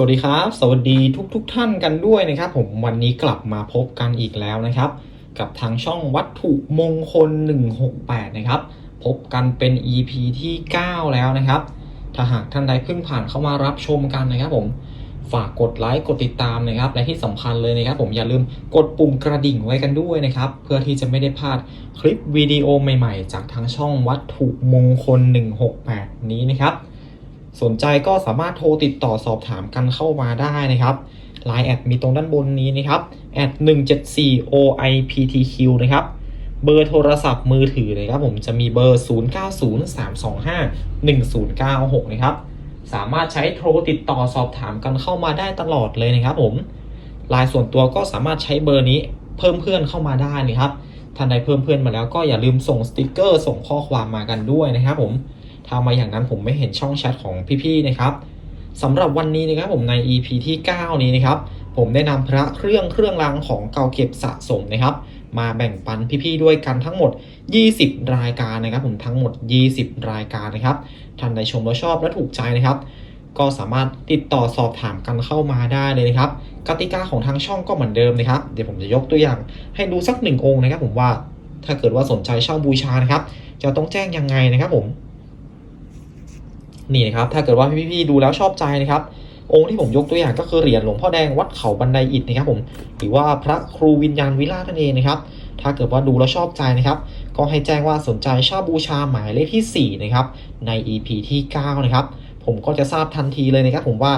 สวัสดีครับ สวัสดีทุกๆทท่านกันด้วยนะครับผมวันนี้กลับมาพบกันอีกแล้วนะครับ กับทางช่องวัตถุมงคล 168 นะครับ พบกันเป็น EP ที่ 9 แล้วนะครับ ถ้าหากท่านใดเพิ่งผ่านเข้ามารับชมกันนะครับผมฝากกดไลค์กดติดตามนะครับ และที่สำคัญเลยนะครับ ผมอย่าลืมกดปุ่มกระดิ่งไว้กันด้วยนะครับ เพื่อที่จะไม่ได้พลาดคลิปวิดีโอใหม่ๆ จากทางช่องวัตถุมงคล 168 นี้นะครับ สนใจก็สามารถโทรติดต่อสอบถามกันเข้ามาได้นะครับ Line แอดมีตรงด้านบนนี้นะครับแอด174 OIPTQ นะครับเบอร์โทรศัพท์มือถือนะครับผมจะมีเบอร์ 0903251096 นะครับ สามารถใช้โทรติดต่อสอบถามกันเข้ามาได้ตลอดเลยนะครับผมไลน์ส่วนตัวก็สามารถใช้เบอร์นี้เพิ่มเพื่อนเข้ามาได้นะครับท่านใดเพิ่มเพื่อนมาแล้วก็อย่าลืมส่งสติกเกอร์ ส่งข้อความมากันด้วยนะครับผม ถ้ามาอย่างนั้นผมไม่เห็นช่องแชทของพี่ๆนะครับสำหรับวันนี้นะครับผมใน EP ที่ 9 นี้นะครับ ผมได้นำพระเครื่องเครื่องรางของเก่าเก็บสะสมนะครับ มาแบ่งปันพี่ๆด้วยกันทั้งหมด 20 รายการนะครับ ผมทั้งหมด 20 รายการนะครับท่านใดชมแล้วชอบและถูกใจนะครับ ก็สามารถติดต่อสอบถามกันเข้ามาได้เลยนะครับ กติกาของทางช่องก็เหมือนเดิมนะครับ เดี๋ยวผมจะยกตัวอย่าง ให้ดูสักหนึ่งองค์นะครับ ผมว่าถ้าเกิดว่าสนใจเช่าบูชานะครับ จะต้องแจ้งยังไงนะครับผม นี่นะครับถ้าเกิดว่าพี่ๆดูแล้วชอบใจนะครับ องค์ที่ผมยกตัวอย่างก็คือเหรียญหลวงพ่อแดงวัดเขาบันไดอิฐนะครับผมหรือว่าพระครูวิญญาณวิลาศนั่นเองนะครับ ถ้าเกิดว่าดูแล้วชอบใจนะครับ ก็ให้แจ้งว่าสนใจเช่าบูชาหมายเลขที่ 4 นะครับ ใน EP ที่ 9 นะครับ ผมก็จะทราบทันทีเลยนะครับ ผมว่า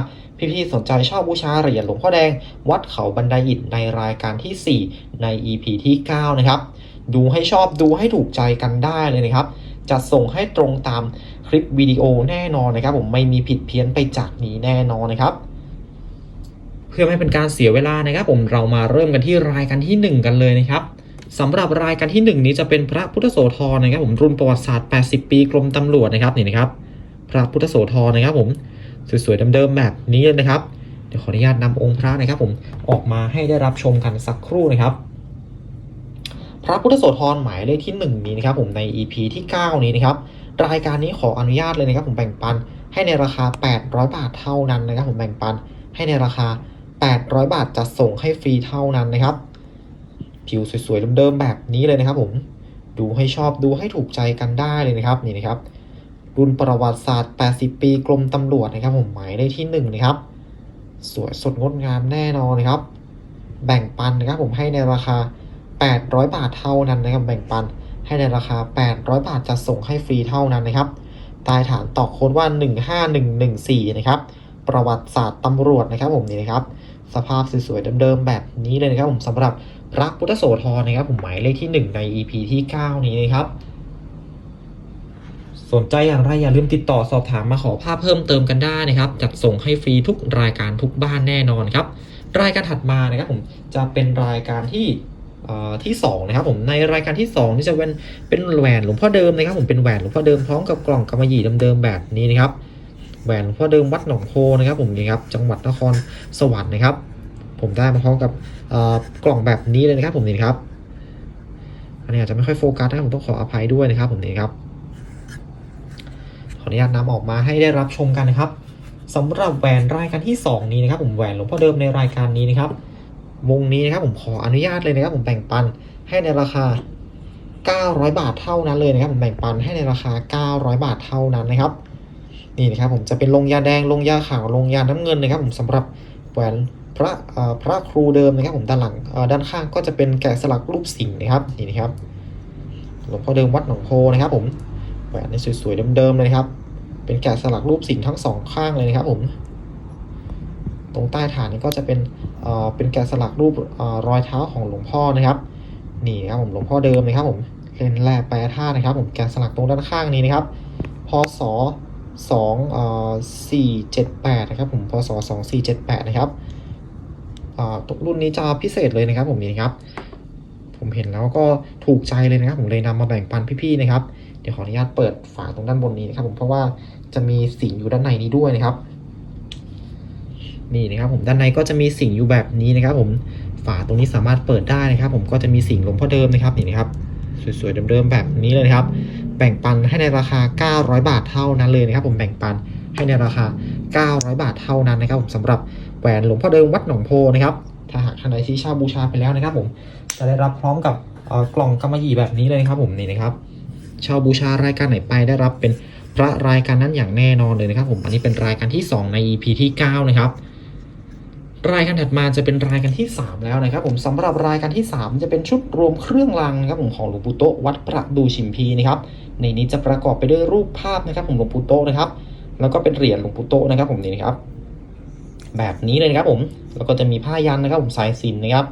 พี่ๆสนใจเช่าบูชาเหรียญหลวงพ่อแดง วัดเขาบันไดอิฐในรายการที่ 4 ใน EP ที่ 9 นะครับ ดูให้ชอบดูให้ถูกใจกันได้เลยนะครับจะส่งให้ตรงตาม คลิปวิดีโอแน่นอนนะครับ ผมไม่มีผิดเพี้ยนไปจากนี้แน่นอนนะครับ เพื่อไม่เป็นการเสียเวลานะครับ ผมเรามาเริ่มกันที่รายการที่ 1 กันเลยนะครับสำหรับรายการที่ 1 นี้จะเป็นพระพุทธโสธรนะครับ ผมรุ่นประวัติศาสตร์ 80 ปีกรมตำรวจนะครับนี่นะครับ พระพุทธโสธรนะครับ ผมสวยๆเดิมๆแบบนี้เลยนะครับเดี๋ยวขออนุญาตนำองค์พระนะครับ ผมออกมาให้ได้รับชมกันสักครู่นะครับ พระพุทธโสธรหมายเลขที่ 1 นี้นะครับ ผมใน EP ที่ 9 นี้นะครับ รายการนี้ขออนุญาตเลยนะครับผมแบ่งปัน ให้ในราคา 800 บาทเท่านั้นนะครับผมแบ่งปันให้ในราคา 800 บาทจะส่งให้ฟรีเท่านั้นนะครับ ผิวสวยๆเดิมๆแบบนี้เลยนะครับ ผมดูให้ชอบดูให้ถูกใจกันได้เลยนะครับนี่นะครับ รุ่นประวัติศาสตร์ 80 ปีกรมตำรวจนะครับ ผมหมายเลขที่1นะครับสวยสดงดงามแน่นอนนะครับ แบ่งปันนะครับ ผมให้ในราคา 800 บาทเท่านั้นนะครับ แบ่งปัน ให้ในราคา 800 บาทจะส่งให้ฟรีเท่านั้นนะครับใตายฐานต่อโค้ดว่า 15114 นะครับ ประวัติศาสตร์ตำรวจนะครับผมนี่นะครับ สภาพสวยๆเดิมๆแบบนี้เลยนะครับผมสำหรับพระพุทธโสธรนะครับผมหมายเลขที่ 1 ใน EP ที่ 9 นี้นะครับ สนใจอย่างไรอย่าลืมติดต่อสอบถามมาขอภาพเพิ่มเติมกันได้นะครับ จัดส่งให้ฟรีทุกรายการทุกบ้านแน่นอนครับ รายการถัดมานะครับผมจะเป็นรายการที่ ที่สองนะครับผมในรายการที่สองนี่จะเป็นเป็นแหวนหลวงพ่อเดิมนะครับผมเป็นแหวนหลวงพ่อเดิมพร้อมกับกล่องกำมะหยี่เดิมๆแบบนี้นะครับแหวนหลวงพ่อเดิมวัดหนองโพนะครับ ผมนี่ครับจังหวัดนครสวรรค์นะครับ ผมได้มาพร้อมกับกล่องแบบนี้เลยนะครับ ผมนี่ครับอันนี้อาจจะไม่ค่อยโฟกัสนะผมต้องขออภัยด้วยนะครับ ผมนี่ครับขออนุญาตนำออกมาให้ได้รับชมกันนะครับสำหรับแหวนรายการที่ 2 นี้นะครับ ผมแหวนหลวงพ่อเดิมในรายการนี้นะครับ วงนี้นะครับผมขออนุญาตเลยนะครับผมแบ่งปันให้ในราคา 900 บาทเท่านั้นเลยนะครับผมแบ่งปันให้ในราคา 900 บาทเท่านั้นนะครับนี่นะครับผมจะเป็นลงยาแดงลงยาขาวลงยาน้ำเงินนะครับผมสำหรับแหวนพระพระครูเดิมนะครับผมด้านหลังด้านข้างก็จะเป็นแกะสลักรูปสิงห์นะครับนี่นะครับหลวงพ่อเดิมวัดหนองโพนะครับผมแหวนนี่สวยๆเดิมๆเลยครับ เป็นแกะสลักรูปสิงห์ทั้งสองข้างเลยนะครับผมตรงใต้ฐานนี้ก็จะเป็น เป็นแกะสลักรูปอรอยเท้าของหลวงพ่อนะครับนี่ครับผมหลวงพ่อเดิมนะครับผมเลนแร่แปรธาตุนะครับ ผมแกะสลักตรงด้านข้างนี้นะครับพศสองสี่เจ็ดแปดนะครับผมพศสองสี่เจ็ดแปดนะครับอ่ารุ่นนี้จะพิเศษเลยนะครับ ผมนี่นะครับ ผมเห็นแล้วก็ถูกใจเลยนะครับ ผมเลยนำมาแบ่งปันพี่ๆนะครับ เดี๋ยวขออนุญาตเปิดฝาตรงด้านบนนี้นะครับ ผมเพราะว่าจะมีสิ่งอยู่ด้านในนี้ด้วยนะครับ นี่นะครับผมด้านในก็จะมีสิ่งอยู่แบบนี้นะครับ ผมฝาตรงนี้สามารถเปิดได้นะครับ ผมก็จะมีสิ่งหลวงพ่อเดิมนะครับนี่นะครับสวยๆเดิมๆแบบนี้เลยนะครับ แบ่งปันให้ในราคา 900 บาทเท่านั้นเลยนะครับ ผมแบ่งปันให้ในราคา 900 บาทเท่านั้นนะครับ ผมสำหรับแหวนหลวงพ่อเดิมวัดหนองโพนะครับถ้าหากท่านใดที่เช่าบูชาไปแล้วนะครับ ผมจะได้รับพร้อมกับกล่องกำมะหยี่แบบนี้เลยนะครับ ผมนี่นะครับเช่าบูชารายการไหนไปได้รับเป็นพระรายการนั้นอย่างแน่นอนเลยนะครับ ผมอันนี้เป็นรายการที่ 2 ใน EP ที่ 9 นะครับ รายการถัดมาจะเป็นรายการที่ 3 แล้วนะครับ ผมสำหรับรายการที่ 3 จะเป็นชุดรวมเครื่องรางนะครับผมของหลวงปู่โตวัดประดูชิมพีนะครับในนี้จะประกอบไปด้วยรูปภาพนะครับผมหลวงปู่โตนะครับ แล้วก็เป็นเหรียญหลวงปู่โตนะครับ ผมนี่นะครับ แบบนี้เลยนะครับผมแล้วก็จะมีผ้ายันนะครับ ผมสายสินนะครับ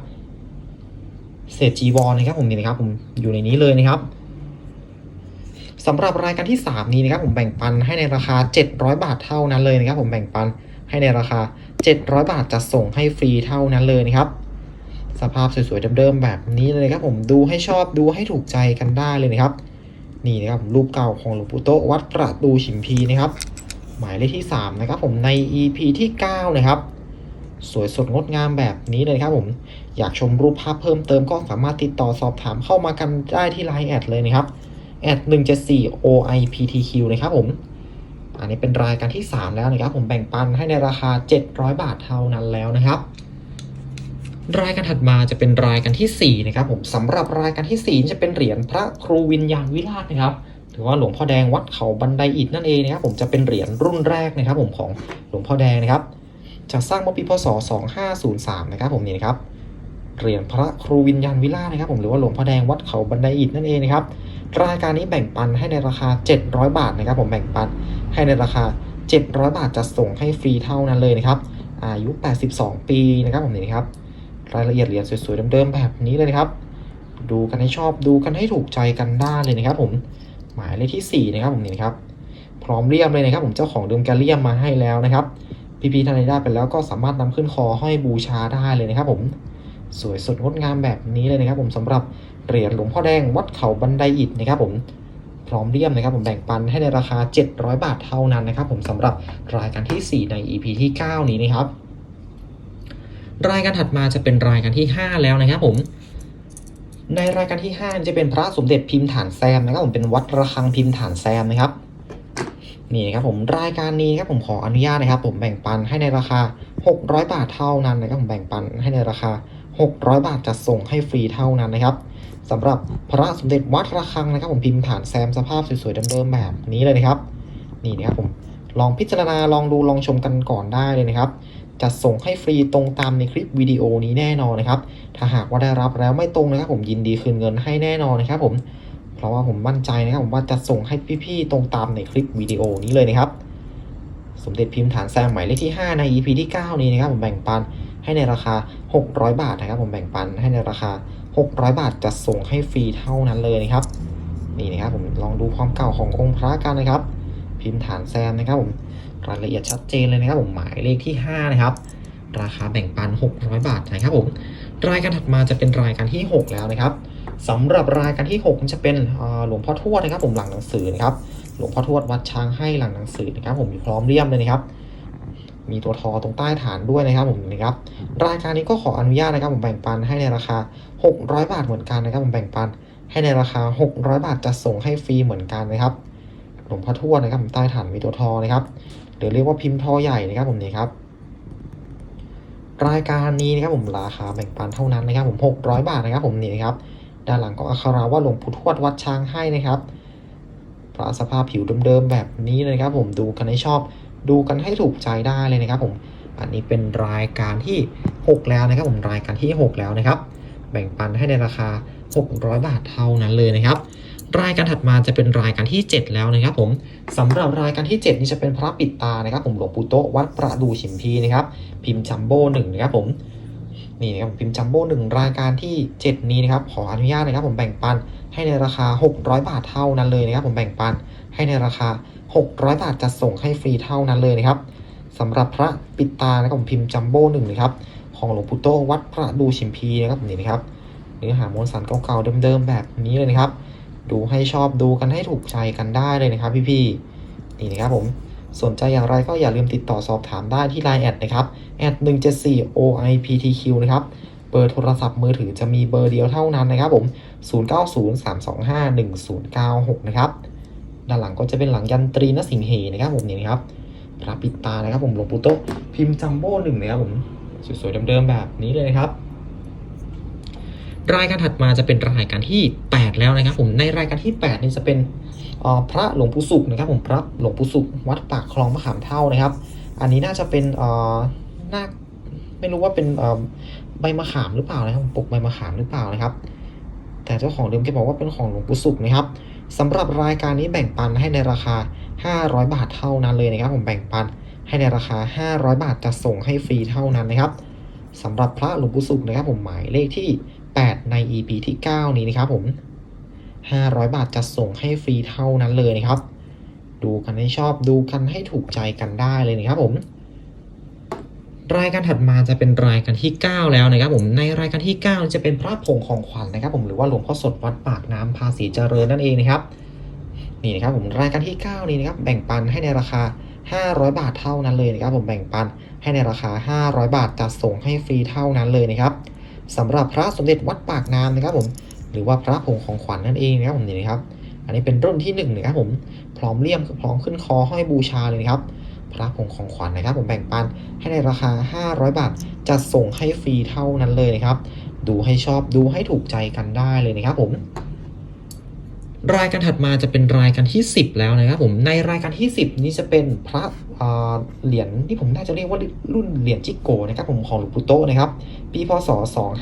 เศษจีวรนะครับ ผมนี่นะครับ ผมอยู่ในนี้เลยนะครับสำหรับรายการที่ 3 นี้นะครับ ผมแบ่งปันให้ในราคา 700 บาทเท่านั้นเลยนะครับ ผมแบ่งปันให้ในราคา 700 บาทจะส่งให้ฟรีเท่านั้นเลยนะครับ สภาพสวยๆเดิมๆแบบนี้เลยครับผมดูให้ชอบดูให้ถูกใจกันได้เลยนะครับ นี่นะครับรูปเก่าของหลวงปู่โตวัดประดูฉิมพีนะครับ หมายเลขที่ 3 นะครับผมใน EP ที่ 9 นะครับสวยสดงดงามแบบนี้เลยครับผม อยากชมรูปภาพเพิ่มเติมก็สามารถติดต่อสอบถามเข้ามากันได้ที่ Line แอดเลยนะครับแอด174 OIPTQ นะครับผม อันนี้เป็นรายการที่ 3 แล้วนะครับ ผมแบ่งปันให้ในราคา 700 บาทเท่านั้นแล้วนะครับ รายการถัดมาจะเป็นรายการที่4นะครับผมสำหรับรายการที่4จะเป็นเหรียญพระครูวิญญาณวิราชนะครับหรือว่าหลวงพ่อแดงวัดเขาบันไดอิฐนั่นเองนะครับ ผมจะเป็นเหรียญรุ่นแรกนะครับ ผมของหลวงพ่อแดงนะครับจะสร้างเมื่อปีพศ 2503 นะครับ ผมนี่นะครับเหรียญพระครูวิญญาณวิราชนะครับ ผมหรือว่าหลวงพ่อแดงวัดเขาบันไดอิฐนั่นเองนะครับ รายการนี้แบ่งปันให้ในราคา 700 บาทนะครับผมแบ่งปันให้ในราคา 700 บาทจะส่งให้ฟรีเท่านั้นเลยนะครับอายุ 82 ปีนะครับผมนี่ครับรายละเอียดเหรียญสวยๆเดิมๆแบบนี้เลยนะครับ ดูกันให้ชอบดูกันให้ถูกใจกันได้เลยนะครับผมหมายเลขที่ 4 นะครับผมนี่นครับพร้อมเรียมเลยนะครับ ผมเจ้าของเดิมแกเรียมมาให้แล้วนะครับ พี่ๆท่านใดได้ไปแล้วก็สามารถนำขึ้นคอห้อยบูชาได้เลยนะครับผม สวยสดงดงามแบบนี้เลยนะครับ ผมสำหรับเหรียญหลวงพ่อแดงวัดเขาบันไดอิฐนะครับผมพร้อมเรียมนะครับผมแบ่งปันให้ในราคา 700 บาทเท่านั้นนะครับ ผมสำหรับรายการที่ 4 ใน EP ที่ 9 นี้นะครับ รายการถัดมาจะเป็นรายการที่ 5 แล้วนะครับผมในรายการที่ 5 จะเป็นพระสมเด็จพิมพ์ฐานแซมนะครับผมเป็นวัดระฆังพิมพ์ฐานแซมนะครับนี่นะครับผมรายการนี้ครับผมขออนุญาตนะครับ ผมแบ่งปันให้ในราคา 600 บาทเท่านั้นนะครับผมแบ่งปันให้ในราคา 600 บาทจะส่งให้ฟรีเท่านั้นนะครับสำหรับพระสมเด็จวัดระฆังนะครับ ผมพิมพ์ฐานแซมสภาพสวยๆเดิมๆแบบนี้เลยนะครับ นี่นะครับผมลองพิจารณาลองดูลองชมกันก่อนได้เลยนะครับจะส่งให้ฟรีตรงตามในคลิปวิดีโอนี้แน่นอนนะครับ ถ้าหากว่าได้รับแล้วไม่ตรงนะครับ ผมยินดีคืนเงินให้แน่นอนนะครับ ผม เพราะว่าผมมั่นใจนะครับผมว่าจะส่งให้พี่ๆตรงตามในคลิปวิดีโอนี้เลยนะครับ สมเด็จพิมพ์ฐานแซมหมายเลขที่ 5 ใน EP ที่ 9 นี้นะครับผมแบ่งปัน ให้ในราคา 600 บาทนะครับผมแบ่งปันให้ในราคา 600 บาทจะส่งให้ฟรีเท่านั้นเลยนะครับนี่นะครับผมลองดูความเก่าขององค์พระกันนะครับ พิมพ์ฐานแซมนะครับผมรายละเอียดชัดเจนเลยนะครับผมหมายเลขที่ 5 นะครับ ราคาแบ่งปัน 600 บาทนะครับผมรายการถัดมาจะเป็นรายการที่ 6 แล้วนะครับสำหรับรายการที่ 6 จะเป็นหลวงพ่อทวดนะครับ ผมหลังหนังสือนะครับหลวงพ่อทวดวัดช้างให้หลังหนังสือนะครับ ผมพร้อมเลี่ยมเลยนะครับ มีตัวทอตรงใต้ฐานด้วยนะครับผมนะครับรายการนี้ก็ขออนุญาตนะครับผมแบ่งปันให้ในราคา 600 บาทเหมือนกันนะครับผมแบ่งปันให้ในราคา 600 บาทจะส่งให้ฟรีเหมือนกันนะครับหลวงพ่อทวดนะครับผมใต้ฐานมีตัวทอนะครับหรือเรียกว่าพิมพ์ทอใหญ่นะครับผมนี่ครับรายการนี้นะครับผมราคาแบ่งปันเท่านั้นนะครับผม 600 บาทนะครับผมนี่นะครับด้านหลังก็อักขระว่าหลวงปู่ทวดวัดช้างให้นะครับพระสภาพผิวเดิมๆแบบนี้เลยนะครับผมดูกันให้ชอบ ดูกันให้ถูกใจได้เลยนะครับผมอันนี้เป็นรายการที่ 6 แล้วนะครับ ผมรายการที่ 6 แล้วนะครับ แบ่งปันให้ในราคา 600 บาทเท่านั้นเลยนะครับ รายการถัดมาจะเป็นรายการที่ 7 แล้วนะครับ ผมสำหรับรายการที่ 7 นี่จะเป็นพระปิดตานะครับ ผมหลวงปู่โตวัดประดูฉิมพีนะครับ พิมพ์จัมโบ้หนึ่งนะครับผมนี่นะครับพิมพ์จัมโบ้หนึ่งรายการที่ 7 นี้นะครับขออนุญาตนะครับ ผมแบ่งปันให้ในราคา 600 บาทเท่านั้นเลยนะครับ ผมแบ่งปันให้ในราคา 600 บาทจะส่งให้ฟรีเท่านั้นเลยนะครับสำหรับพระปิดตานะครับผมพิมพ์จัมโบ้หนึ่งนะครับของหลวงปู่โตวัดพระดูชิมพีนะครับนี่นะครับเนื้อหามวลสารเก่าๆเดิมๆแบบนี้เลยนะครับ ดูให้ชอบดูกันให้ถูกใจกันได้เลยนะครับ พี่ๆนี่นะครับผมสนใจอย่างไรก็อย่าลืมติดต่อสอบถามได้ที่ Line แอดนะครับแอด174 OIPTQ นะครับเบอร์โทรศัพท์มือถือจะมีเบอร์เดียวเท่านั้นนะครับผม 0903251096 นะครับ ด้านหลังก็จะเป็นหลังยันตรีนสิงเหนะครับผมนี่นะครับพระปิดตานะครับผมหลวงปู่โตพิมพ์จัมโบ้หนึ่งนะครับผมสวยๆเดิมๆแบบนี้เลยนะครับ รายการถัดมาจะเป็นรายการที่ 8 แล้วนะครับ ผมในรายการที่8นี่จะเป็นพระหลวงปู่สุขนะครับ ผมพระหลวงปู่สุขวัดปากคลองมะขามเท่านะครับ อันนี้น่าจะเป็นอ่อน่าไม่รู้ว่าเป็นใบมะขามหรือเปล่านะครับปกใบมะขามหรือเปล่านะครับ แต่เจ้าของเดิมแกบอกว่าเป็นของหลวงปู่สุขนะครับ สำหรับรายการนี้แบ่งปันให้ในราคา 500 บาทเท่านั้นเลยนะครับ ผมแบ่งปันให้ในราคา 500 บาทจะส่งให้ฟรีเท่านั้นนะครับสำหรับพระหลวงปู่สุขนะครับ ผมหมายเลขที่ 8 ใน EP ที่ 9 นี้นะครับ ผม 500 บาทจะส่งให้ฟรีเท่านั้นเลยนะครับ ดูกันให้ชอบดูกันให้ถูกใจกันได้เลยนะครับผม รายการถัดมาจะเป็นรายการที่ 9 แล้วนะครับผมในรายการที่ 9 จะเป็นพระผงของขวัญนะครับผมหรือว่าหลวงพ่อสดวัดปากน้ำภาษีเจริญนั่นเองนะครับนี่นะครับผมรายการที่ 9 นี้นะครับแบ่งปันให้ในราคา 500 บาทเท่านั้นเลยนะครับผมแบ่งปันให้ในราคา 500 บาทจะส่งให้ฟรีเท่านั้นเลยนะครับสำหรับพระสมเด็จวัดปากน้ำนะครับผมหรือว่าพระผงของขวัญนั่นเองนะครับผมนี่นะครับ อันนี้เป็นรุ่นที่1นะครับผมพร้อมเลี่ยมพร้อมขึ้นคอห้อยบูชาเลยนะครับ พระผงของขวัญนะครับ ผมแบ่งปันให้ในราคา 500 บาทจะส่งให้ฟรีเท่านั้นเลยนะครับ ดูให้ชอบดูให้ถูกใจกันได้เลยนะครับผมรายการถัดมาจะเป็นรายการที่ 10 แล้วนะครับผมในรายการที่ 10 นี้จะเป็นพระเหรียญที่ผมน่าจะเรียกว่ารุ่นเหรียญจิโกนะครับผมของหลวงปู่โตนะครับปีพศ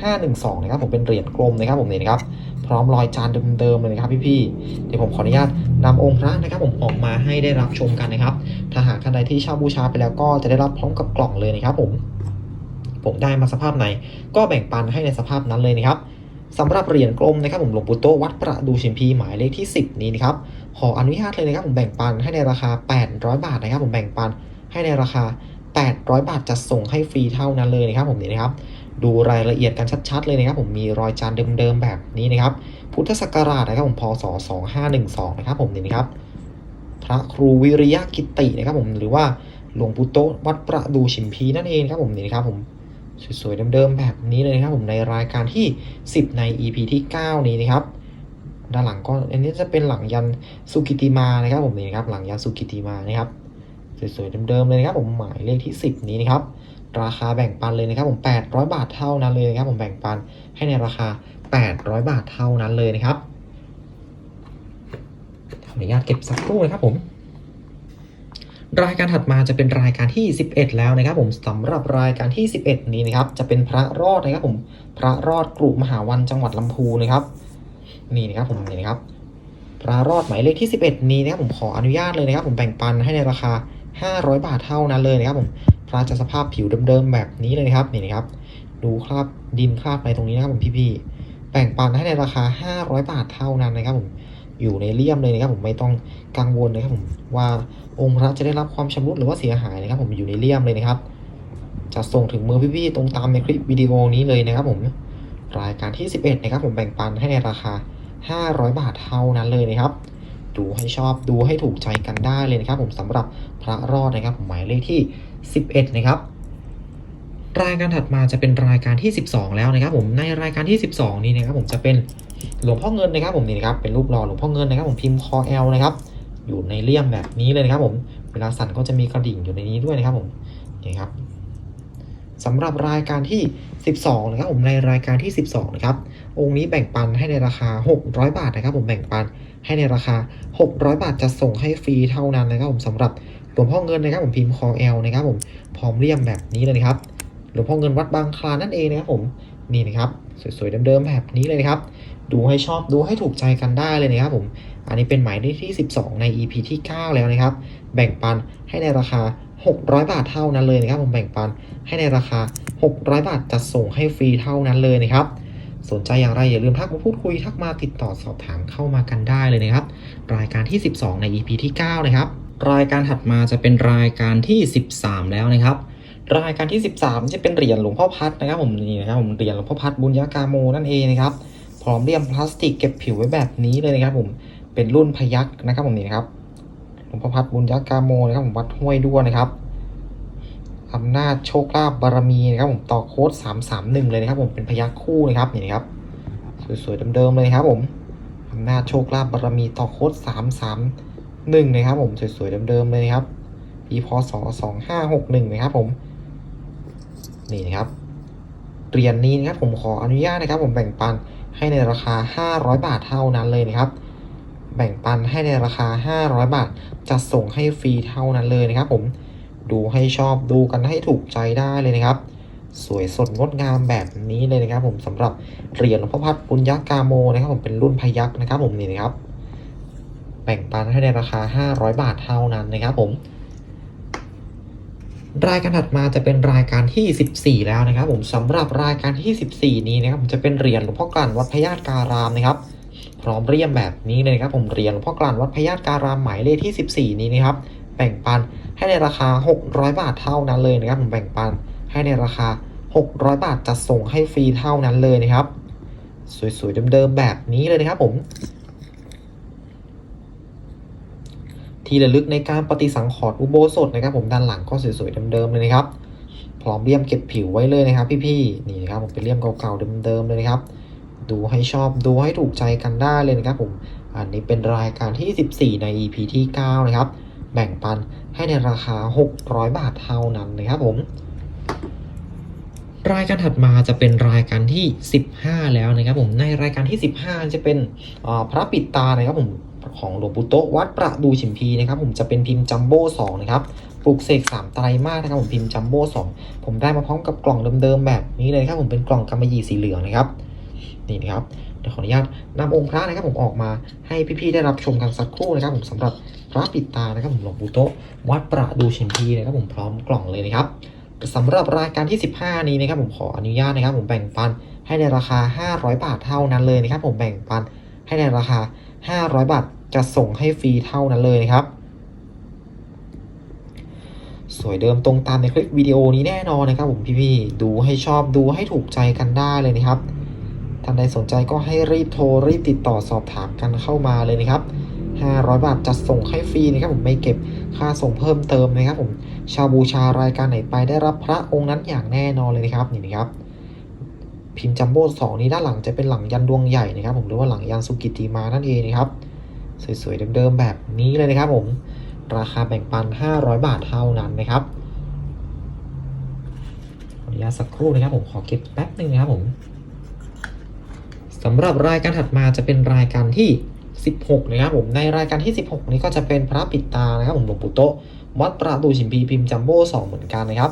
2512 นะครับผมเป็นเหรียญกลมนะครับผมเนี่ยนะครับพร้อมรอยจานเดิมๆเลยนะครับพี่ๆเดี๋ยวผมขออนุญาต นำองค์พระนะครับผมออกมาให้ได้รับชมกันนะครับ ถ้าหากท่านใดที่เช่าบูชาไปแล้วก็จะได้รับพร้อมกับกล่องเลยนะครับผมผมได้มาสภาพไหน ก็แบ่งปันให้ในสภาพนั้นเลยนะครับสำหรับเหรียญกลมนะครับผมหลวงปู่โตวัดประดูชิมพีหมายเลขที่ 10 นี้นะครับขออนุญาตเลยนะครับผมแบ่งปันให้ในราคา 800 บาทนะครับ ผมแบ่งปันให้ในราคา 800 บาทจะส่งให้ฟรีเท่านั้นเลยนะครับผมนี่นะครับ ดูรายละเอียดกันชัดๆเลยนะครับ ผมมีรอยจานเดิมๆแบบนี้นะครับ พุทธศักราชนะครับผมพศ 2512 นะครับผมนี่นะครับ พระครูวิริยะกิตินะครับผมหรือว่าหลวงปู่โตวัดประดูชิมพีนั่นเองครับผมนี่นะครับผมสวยๆเดิมๆแบบนี้เลยนะครับผมในรายการที่ 10 ใน EP ที่ 9 นี้นะครับด้านหลังก็อันนี้จะเป็นหลังยันสุกิติมานะครับผมนี่นะครับหลังยันสุกิติมานะครับสวยๆเดิมๆเลยนะครับผมหมายเลขที่ 10 นี้นะครับราคาแบ่งปันเลยนะครับผม800 บาทเท่านั้นเลยนะครับผมแบ่งปันให้ในราคา 800 บาทเท่านั้นเลยนะครับขออนุญาตเก็บสักครู่นะครับผม รายการถัดมาจะเป็นรายการที่ 11 แล้วนะครับ ผมสำหรับรายการที่ 11 นี้นะครับ จะเป็นพระรอดนะครับ ผมพระรอดกรุมหาวันจังหวัดลำพูนนะครับ นี่นะครับผมนี่นะครับพระรอดหมายเลขที่ 11 นี้นะครับผมขออนุญาตเลยนะครับ ผมแบ่งปันให้ในราคา 500 บาทเท่านั้นเลยนะครับ ผมพระจะสภาพผิวเดิมๆแบบนี้เลยนะครับนี่นะครับ ดูคราบดินคราบอะไรตรงนี้นะครับผมพี่ๆ แบ่งปันให้ในราคา 500 บาทเท่านั้นนะครับผมอยู่ในเลี่ยมเลยนะครับผมไม่ต้องกังวลนะครับผมว่าองค์พระจะได้รับความชำรุดหรือว่าเสียหายนะครับผมอยู่ในเลี่ยมเลยนะครับ จะส่งถึงมือพี่ๆตรงตามในคลิปวิดีโอนี้เลยนะครับผมรายการที่ 11นะครับผมแบ่งปันให้ในราคา 500 บาทเท่านั้นเลยนะครับ ดูให้ชอบดูให้ถูกใจกันได้เลยนะครับ ผมสำหรับพระรอดนะครับผมหมายเลขที่ 11 นะครับ รายการถัดมาจะเป็นรายการที่ 12 แล้วนะครับผมในรายการที่ 12 นี้นะครับผมจะเป็นหลวงพ่อเงินนะครับผมนี่นะครับเป็นรูปหล่อหลวงพ่อเงินนะครับผมพิมพ์คอ L นะครับอยู่ในเลี่ยมแบบนี้เลยนะครับผมเวลาสั่นก็จะมีกระดิ่งอยู่ในนี้ด้วยนะครับผมนี่ครับสำหรับรายการที่ 12 นะครับผมในรายการที่ 12 นะครับองค์นี้แบ่งปันให้ในราคา 600 บาทนะครับผมแบ่งปันให้ในราคา 600 บาทจะส่งให้ฟรีเท่านั้นนะครับผมสำหรับหลวงพ่อเงินนะครับผมพิมพ์คอ L นะครับผมพร้อมเลี่ยมแบบนี้เลยนะครับ ลวงพ่อเงินวัดบางคลานนั่นเองนะครับผมนี่นะครับสวยๆเดิมๆแบบนี้เลยนะครับ ดูให้ชอบดูให้ถูกใจกันได้เลยนะครับผม อันนี้เป็นหมายเลขที่ 12 ใน EP ที่ 9 แล้วนะครับ แบ่งปันให้ในราคา 600 บาทเท่านั้นเลยนะครับ ผมแบ่งปันให้ในราคา 600 บาทจะส่งให้ฟรีเท่านั้นเลยนะครับ สนใจอย่างไรอย่าลืมทักมาพูดคุยทักมาติดต่อสอบถามเข้ามากันได้เลยนะครับ รายการที่ 12 ใน EP ที่ 9 นะครับ รายการถัดมาจะเป็นรายการที่ 13 แล้วนะครับ รายการที่ 13 จะเป็นเหรียญหลวงพ่อพัดนะครับผมนี่นะครับผมเหรียญหลวงพ่อพัดบุญยกาโมนั่นเองนะครับพร้อมเลี่ยมพลาสติกเก็บผิวไว้แบบนี้เลยนะครับผมเป็นรุ่นพยักนะครับผมนี่นะครับหลวงพ่อพัดบุญยกาโมนะครับผมวัดห้วยด้วนนะครับอำนาจโชคลาภบารมีนะครับผมต่อโค้ด331 เลยนะครับผมเป็นพยักคู่นะครับนี่นะครับสวยๆเดิมๆเลยนะครับผมอำนาจโชคลาภบารมีต่อโค้ด331นะครับผมสวยๆเดิมๆเลยนะครับปีพศ2561นะครับผม นี่นะครับเหรียญนี้นะครับผมขออนุญาตนะครับ ผมแบ่งปันให้ในราคา 500 บาทเท่านั้นเลยนะครับ แบ่งปันให้ในราคา 500 บาทจะส่งให้ฟรีเท่านั้นเลยนะครับ ผมดูให้ชอบดูกันให้ถูกใจได้เลยนะครับ สวยสดงดงามแบบนี้เลยนะครับ ผมสำหรับเหรียญหลวงพ่อพัดปุญญกาโมนะครับ ผมเป็นรุ่นพยักนะครับ ผมนี่นะครับ แบ่งปันให้ในราคา 500 บาทเท่านั้นนะครับ ผม รายการถัดมาจะเป็นรายการที่ 14 แล้วนะครับ ผมสำหรับรายการที่ 14 นี้นะครับผมจะเป็นเหรียญหลวงพ่อกลั่นวัดพญาตการามนะครับพร้อมเรียมแบบนี้เลยนะครับผมเหรียญหลวงพ่อกลั่นวัดพญาตการามหมายเลขที่ 14 นี้นะครับแบ่งปันให้ในราคา 600 บาทเท่านั้นเลยนะครับผมแบ่งปันให้ในราคา 600 บาทจะส่งให้ฟรีเท่านั้นเลยนะครับ สวยๆเดิมๆแบบนี้เลยนะครับผม ที่ระลึกในการปฏิสังขรณ์อุโบสถนะครับ ผมด้านหลังก็สวยๆเดิมๆเลยนะครับ พร้อมเลี่ยมเก็บผิวไว้เลยนะครับ พี่ๆนี่นะครับผมเป็นเลี่ยมเก่าๆเดิมๆเลยนะครับ ดูให้ชอบดูให้ถูกใจกันได้เลยนะครับผมอันนี้เป็นรายการที่ 14 ใน EP ที่ 9 นะครับ แบ่งปันให้ในราคา 600 บาทเท่านั้นนะครับผม รายการถัดมาจะเป็นรายการที่ 15 แล้วนะครับผม ในรายการที่ 15 จะเป็นพระปิดตานะครับผม ของหลวงปู่โตวัดประดูชิมพีนะครับผมจะเป็นพิมพ์จัมโบ้2นะครับปลูกเสก3ไตรมาสนะครับผมพิมพ์จัมโบ้2ผมได้มาพร้อมกับกล่องเดิมๆแบบนี้เลยครับผมเป็นกล่องกำมะหยี่สีเหลืองนะครับนี่นะครับเดี๋ยวขออนุญาตนำองค์พระนะครับผมออกมาให้พี่ๆได้รับชมกันสักครู่นะครับผมสำหรับพระปิดตานะครับผมหลวงปู่โตวัดประดูชิมพีนะครับผมพร้อมกล่องเลยนะครับสำหรับรายการที่ 15 นี้นะครับผมขออนุญาตนะครับ ผมแบ่งปันให้ในราคา 500 บาทเท่านั้นเลยนะครับผมแบ่งปันให้ในราคา 500 บาท จะส่งให้ฟรีเท่านั้นเลยครับ สวยเดิมตรงตามในคลิปวิดีโอนี้แน่นอนนะครับผมพี่ๆดูให้ชอบดูให้ถูกใจกันได้เลยนะครับท่านใดสนใจก็ให้รีบโทรรีบติดต่อสอบถามกันเข้ามาเลยนะครับ500 บาทจะส่งให้ฟรีนะครับผมไม่เก็บค่าส่งเพิ่มเติมนะครับผมชาวบูชารายการไหนไปได้รับพระองค์นั้นอย่างแน่นอนเลยนะครับนี่นะครับ พิมพ์จัมโบ้สองนี้ด้านหลังจะเป็นหลังยันดวงใหญ่นะครับ ผมหรือว่าหลังยันสุกิติมานั่นเองนะครับ สวยๆเดิมๆแบบนี้เลยนะครับผม ราคาแบ่งปัน 500 บาทเท่านั้นนะครับขออนุญาตสักครู่นะครับผมขอเก็บแป๊บนึงนะครับผมสำหรับรายการถัดมาจะเป็นรายการที่ 16 นะครับผมในรายการที่ 16 นี้ก็จะเป็นพระปิดตานะครับผมหลวงปู่โตวัดประดูชิมพีพิมพ์จัมโบ้สองเหมือนกันนะครับ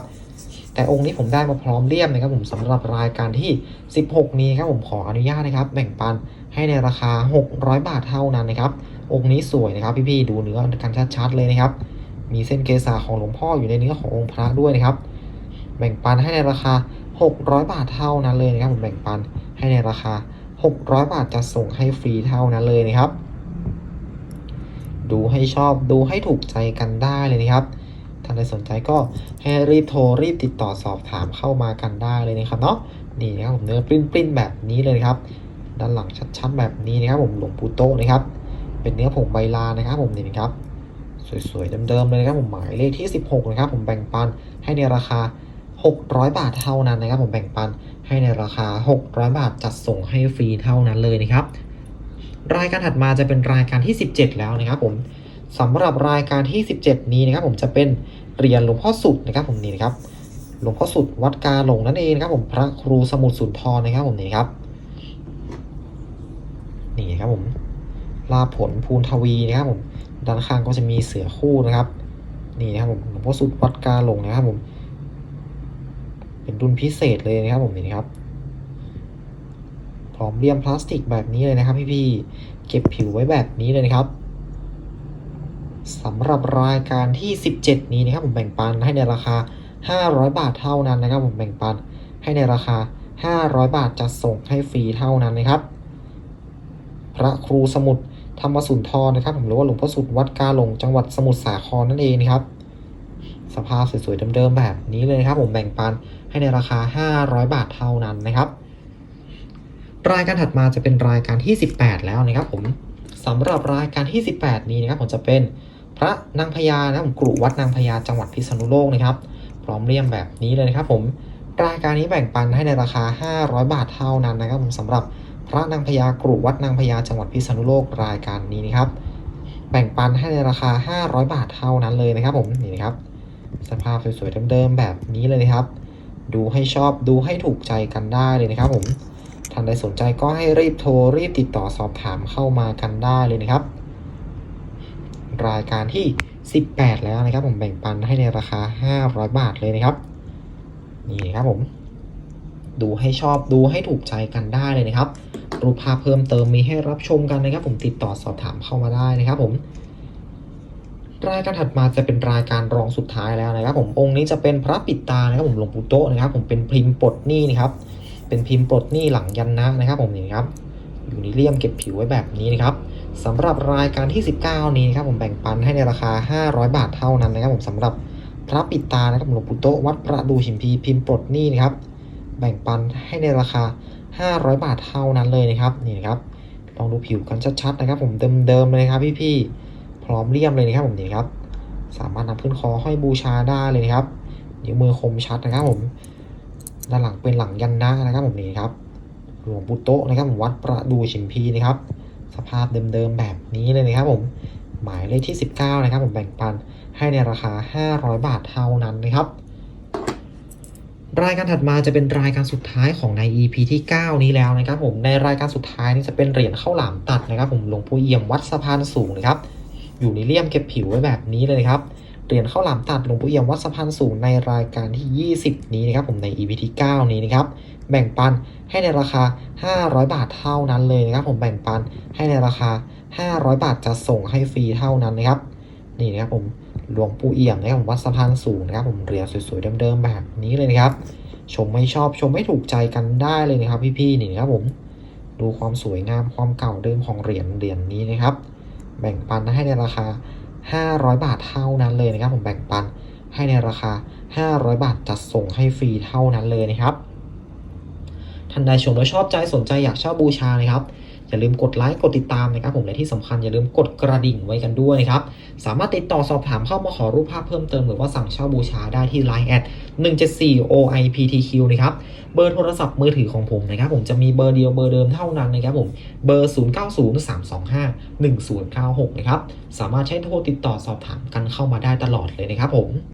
แต่องค์นี้ผมได้มาพร้อมเลี่ยมนะครับ ผมสำหรับรายการที่ 16 นี้ครับผมขออนุญาตนะครับ แบ่งปันให้ในราคา 600 บาทเท่านั้นนะครับ องค์นี้สวยนะครับ พี่ๆดูเนื้อกันชัดๆเลยนะครับ มีเส้นเกษาของหลวงพ่ออยู่ในเนื้อขององค์พระด้วยนะครับ แบ่งปันให้ในราคา 600 บาทเท่านั้นเลยนะครับผมแบ่งปันให้ในราคา 600 บาทจะส่งให้ฟรีเท่านั้นเลยนะครับ ดูให้ชอบดูให้ถูกใจกันได้เลยนะครับท่านใดสนใจก็ให้รีบโทรรีบติดต่อสอบถามเข้ามากันได้เลยนะครับเนาะนี่นะครับผมเนื้อปริ้นปริ้นๆแบบนี้เลยครับ ด้านหลังชัดๆแบบนี้นะครับผมหลวงปู่โตนะครับ เป็นเนื้อผงใบลานนะครับผมนี่นะครับสวยๆเดิมๆเลยนะครับผมหมายเลขที่ 16 นะครับผมแบ่งปันให้ในราคา 600 บาทเท่านั้นนะครับ ผมแบ่งปันให้ในราคา 600 บาทจัดส่งให้ฟรีเท่านั้นเลยนะครับ รายการถัดมาจะเป็นรายการที่ 17 แล้วนะครับ ผมสำหรับรายการที่ 17 นี้นะครับ ผมจะเป็นเหรียญหลวงพ่อสุดนะครับ ผมนี่นะครับหลวงพ่อสุดวัดกาหลงนั่นเองนะครับ ผมพระครูสมุทรสุนทรนะครับ ผมนี่ครับนี่ครับผม ลาผลภูนทวีนะครับผมด้านข้างก็จะมีเสือคู่นะครับ นี่นะครับผมหลวงพ่อสุดวัดกาหลงนะครับผมเป็นรุ่นพิเศษเลยนะครับผมนี่ครับพร้อมเลี่ยมพลาสติกแบบนี้เลยนะครับพี่ๆเก็บผิวไว้แบบนี้เลยนะครับสำหรับรายการที่ 17 นี้นะครับผมแบ่งปันให้ในราคา 500 บาทเท่านั้นนะครับ ผมแบ่งปันให้ในราคา 500 บาทจะส่งให้ฟรีเท่านั้นนะครับ พระครูสมุทร ธรรมสุนทรนะครับผมหรือว่าหลวงพ่อสุดวัดกาหลงจังหวัดสมุทรสาครนั่นเองนะครับ สภาพสวยๆเดิมๆแบบนี้เลยนะครับผมแบ่งปันให้ในราคา 500 บาทเท่านั้นนะครับ รายการถัดมาจะเป็นรายการที่ 18 แล้วนะครับผมสำหรับรายการที่ 18 นี้นะครับผมจะเป็นพระนางพญานะครับผมกรุวัดนางพญาจังหวัดพิษณุโลกนะครับ พร้อมเรียมแบบนี้เลยนะครับผมรายการนี้แบ่งปันให้ในราคา 500 บาทเท่านั้นนะครับผมสำหรับ พระนางพญากรุวัดนางพญาจังหวัดพิษณุโลกรายการนี้นะครับ แบ่งปันให้ในราคา 500 บาทเท่านั้นเลยนะครับผมนี่นะครับ สภาพสวยๆเดิมๆแบบนี้เลยนะครับ ดูให้ชอบดูให้ถูกใจกันได้เลยนะครับผมท่านใดสนใจก็ให้รีบโทรรีบติดต่อสอบถามเข้ามากันได้เลยนะครับ รายการที่ 18 แล้วนะครับผมแบ่งปันให้ในราคา 500 บาทเลยนะครับ นี่ครับผม ดูให้ชอบดูให้ถูกใจกันได้เลยนะครับ รูปภาพเพิ่มเติมมีให้รับชมกันนะครับ ผมติดต่อสอบถามเข้ามาได้นะครับ ผม รายการถัดมาจะเป็นรายการรองสุดท้ายแล้วนะครับ ผมองค์นี้จะเป็นพระปิดตานะครับ ผมหลวงปู่โตนะครับ ผมเป็นพิมพ์ปลดหนี้นะครับ เป็นพิมพ์ปลดหนี้หลังยันนะนะครับ ผมนี่ครับอยู่ในเลี่ยมเก็บผิวไว้แบบนี้นะครับสำหรับรายการที่ 19 นี้นะครับผมแบ่งปันให้ในราคา 500 บาทเท่านั้นนะครับ ผมสำหรับพระปิดตานะครับหลวงปู่โตวัดประดูชิมพีพิมพ์ปลดหนี้นะครับ แบ่งปันให้ในราคา 500 บาทเท่านั้นเลยนะครับนี่นะครับลองดูผิวกันชัดๆนะครับ ผมเดิมๆเลยครับพี่ๆพร้อมเลี่ยมเลยนะครับผมนี่ครับ สามารถนำขึ้นคอห้อยบูชาได้เลยนะครับนิ้วมือคมชัดนะครับผมด้านหลังเป็นหลังยันนะนะครับผมนี่ครับหลวงปู่โตะนะครับผมวัดประดูชิมพีนะครับสภาพเดิมๆแบบนี้เลยนะครับผมหมายเลขที่ 19 นะครับผมแบ่งปันให้ในราคา 500 บาทเท่านั้นนะครับ รายการถัดมาจะเป็นรายการสุดท้ายของใน EP ที่ 9 นี้แล้วนะครับผมในรายการสุดท้ายนี้จะเป็นเหรียญข้าวหลามตัดนะครับ ผมหลวงปู่เอี่ยมวัดสะพานสูงนะครับอยู่ในเลี่ยมเก็บผิวไว้แบบนี้เลยครับเหรียญข้าวหลามตัดหลวงปู่เอี่ยมวัดสะพานสูงในรายการที่ 20 นี้นะครับผมใน EP ที่ 9 นี้นะครับแบ่งปันให้ในราคา 500 บาทเท่านั้นเลยนะครับผมแบ่งปันให้ในราคา 500 บาทจะส่งให้ฟรีเท่านั้นนะครับนี่นะครับผม หลวงปู่เอี่ยมนะครับผมวัดสะพานสูงนะครับผมเหรียญสวยๆเดิมๆแบบนี้เลยนะครับ ชมไม่ชอบชมไม่ถูกใจกันได้เลยนะครับ พี่ๆนี่นะครับผมดูความสวยงามความเก่าเดิมของเหรียญเหรียญนี้นะครับ แบ่งปันให้ในราคา 500 บาทเท่านั้นเลยนะครับ ผมแบ่งปันให้ในราคา 500 บาทจัดส่งให้ฟรีเท่านั้นเลยนะครับท่านใดชมแล้วชอบใจสนใจอยากเช่าบูชานะครับ อย่าลืมกดไลค์กดติดตามนะครับผมและที่สำคัญอย่าลืมกดกระดิ่งไว้กันด้วยนะครับ สามารถติดต่อสอบถามเข้ามาขอรูปภาพเพิ่มเติมหรือว่าสั่งเช่าบูชาได้ที่ Line แอด174 OIPTQ นะครับเบอร์โทรศัพท์มือถือของผมนะครับผมจะมีเบอร์เดียวเบอร์เดิมเท่านั้นนะครับผมเบอร์ 0903251096 นะครับสามารถใช้โทรติดต่อสอบถามกันเข้ามาได้ตลอดเลยนะครับผม